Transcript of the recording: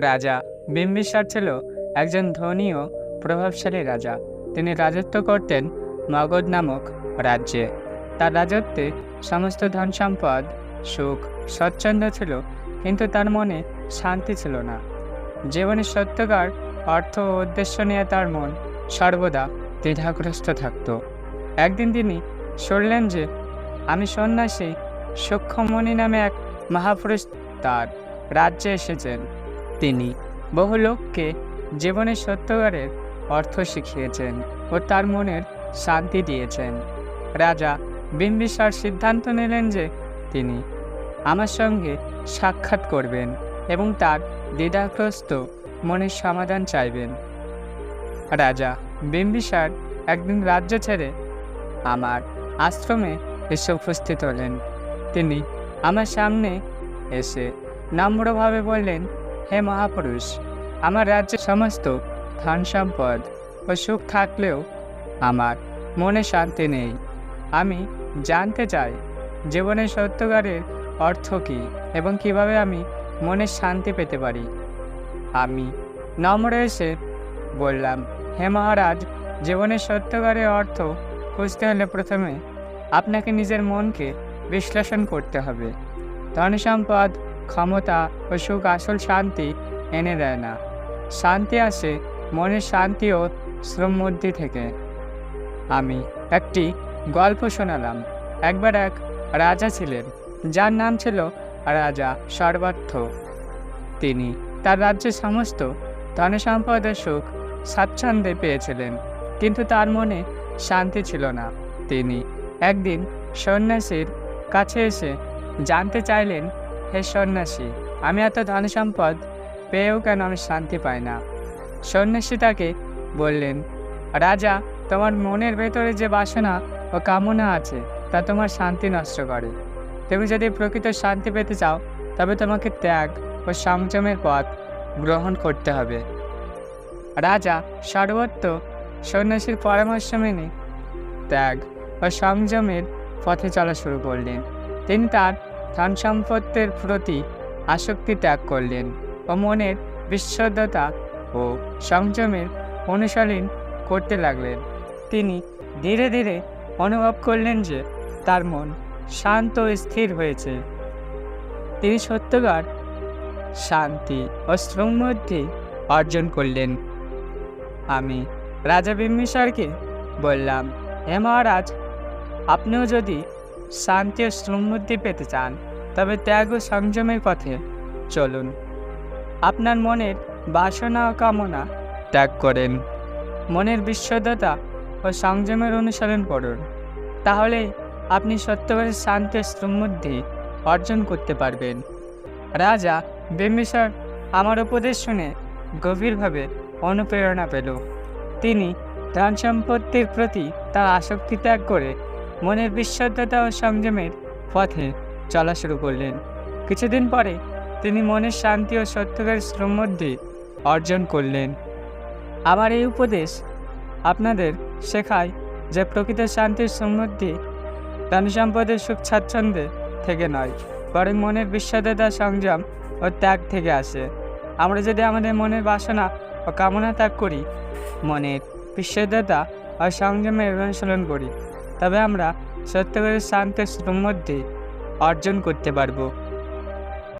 রাজা বিম্বিসার ছিল একজন ধনী ও প্রভাবশালী রাজা। তিনি রাজত্ব করতেন মগধ নামক রাজ্যে। তার রাজত্বে সমস্ত ধন সম্পদ সুখ, স্বচ্ছন্দ ছিল, কিন্তু তার মনে শান্তি ছিল না। জীবনের সত্যকার অর্থ ও উদ্দেশ্য নিয়ে তার মন সর্বদা দ্বিধাগ্রস্ত থাকত। একদিন তিনি শুনলেন যে, আমি সন্ন্যাসী সূক্ষ্মমণি নামে এক মহাপুরুষ তার রাজ্যে এসেছেন। তিনি বহু লোককে জীবনের সত্যকারের অর্থ শিখিয়েছেন ও তার মনের শান্তি দিয়েছেন। রাজা বিম্বিসার সিদ্ধান্ত নিলেন যে তিনি আমার সঙ্গে সাক্ষাৎ করবেন এবং তার দ্বিধাগ্রস্ত মনের সমাধান চাইবেন। রাজা বিম্বিসার একদিন রাজ্য ছেড়ে আমার আশ্রমে এসে উপস্থিত হলেন। তিনি আমার সামনে এসে নম্রভাবে বললেন হে মহাপুরুষ, আমার রাজ্যে সমস্ত ধন সম্পদ ও সুখ থাকলেও আমার মনে শান্তি নেই। আমি জানতে চাই, জীবনের সত্যকারের অর্থ কী এবং কীভাবে আমি মনে শান্তি পেতে পারি? আমি নম্র এসে বললাম, হে মহারাজ, জীবনের সত্যকারের অর্থ খুঁজতে হলে প্রথমে আপনাকে নিজের মনকে বিশ্লেষণ করতে হবে। ধন সম্পদ ক্ষমতা ও সুখ আসল শান্তি এনে দেয় না। শান্তি আসে মনের শান্তি ও শ্রমবুদ্ধি থেকে। আমি একটি গল্প শোনালাম। একবার এক রাজা ছিলেন, যার নাম ছিল রাজা সর্বার্থ। তিনি তার রাজ্যের সমস্ত ধন সম্পদের সুখ, স্বাচ্ছন্দ্যে পেয়েছিলেন, কিন্তু তার মনে শান্তি ছিল না। তিনি একদিন সন্ন্যাসীর কাছে এসে জানতে চাইলেন হে সন্ন্যাসী, আমি এত ধন সম্পদ পেয়েও কেন আমি শান্তি পাই না? সন্ন্যাসী তাকে বললেন, রাজা, তোমার মনের ভেতরে যে বাসনা ও কামনা আছে, তা তোমার শান্তি নষ্ট করে। তুমি যদি প্রকৃত শান্তি পেতে চাও, তবে তোমাকে ত্যাগ ও সংযমের পথ গ্রহণ করতে হবে। রাজা সর্বত্র সন্ন্যাসীর পরামর্শ মেনে ত্যাগ ও সংযমের পথে চলা শুরু করলেন। তিনি তার ধন সম্পত্তির প্রতি আসক্তি ত্যাগ করলেন ও মনের বিশুদ্ধতা ও সংযমের অনুশীলন করতে লাগলেন। তিনি ধীরে ধীরে অনুভব করলেন যে তার মন শান্ত স্থির হয়েছে। তিনি সত্যকার শান্তি ও শ্রমবুদ্ধি অর্জন করলেন। আমি রাজা বিম্বিসারকে বললাম, হে মহারাজ, আপনিও যদি শান্তি ও শ্রমবুদ্ধি পেতে চান, তবে ত্যাগ ও সংযমের পথে চলুন। আপনার মনের বাসনা ও কামনা ত্যাগ করেন। মনের বিশুদ্ধতা ও সংযমের অনুসরণ করুন। তাহলে আপনি সত্যকারের শান্তি শ্রমবুদ্ধি অর্জন করতে পারবেন। রাজা বিম্বিসার আমার উপদেশ শুনে গভীরভাবে অনুপ্রেরণা পেল। তিনি ধন সম্পত্তির প্রতি তার আসক্তি ত্যাগ করে মনের বিশুদ্ধতা ও সংযমের পথে চলা শুরু করলেন। কিছুদিন পরে তিনি মনের শান্তি ও সত্যকার শ্রমবুদ্ধি অর্জন করলেন। আমার এই উপদেশ আপনাদের শেখায় যে প্রকৃত শান্তির সমৃদ্ধি ধন সম্পদের সুখ স্বাচ্ছন্দ্যে থেকে নয়, বরং মনের বিশ্বদতা সংযম ও ত্যাগ থেকে আসে। আমরা যদি আমাদের মনের বাসনা ও কামনা ত্যাগ করি, মনের বিশ্বদতা ও সংযমের অনুশীলন করি তবে আমরা সত্যকারের শান্তির মধ্যে অর্জন করতে পারব।